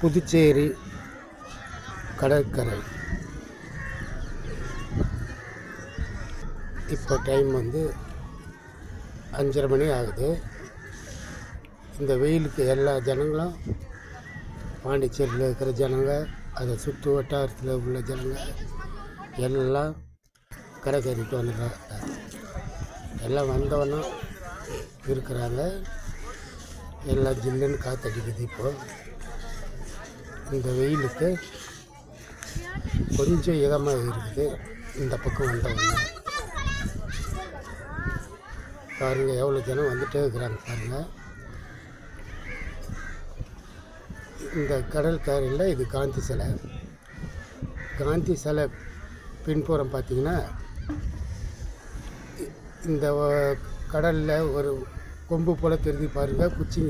புதுச்சேரி கடற்கரை. இப்போ டைம் வந்து அஞ்சரை மணி ஆகுது. இந்த வெயிலுக்கு எல்லா ஜனங்களும் பாண்டிச்சேரியில் இருக்கிற ஜனங்க அதை சுற்று வட்டாரத்தில் உள்ள ஜனங்க எல்லாம் கடற்கரைக்கு வந்துடுறாங்க. எல்லாம் வந்தவொன்னே இருக்கிறாங்க. எல்லாம் ஜில்லுன்னு காற்றடிக்குது இப்போது இந்த வெயிலுக்கு கொஞ்சம் இதமாக இருக்குது. இந்த பக்கம் வந்தவங்க பாருங்கள் எவ்வளோ ஜனம் வந்துட்டே இருக்கிறாங்க பாருங்கள் இந்த கடல் கரையில் இது காந்தி சிலை. காந்தி சிலை பின்புறம் பார்த்தீங்கன்னா இந்த கடலில் ஒரு கொம்பு போல் தெரிஞ்சு பாருங்கள் குச்சிங்க.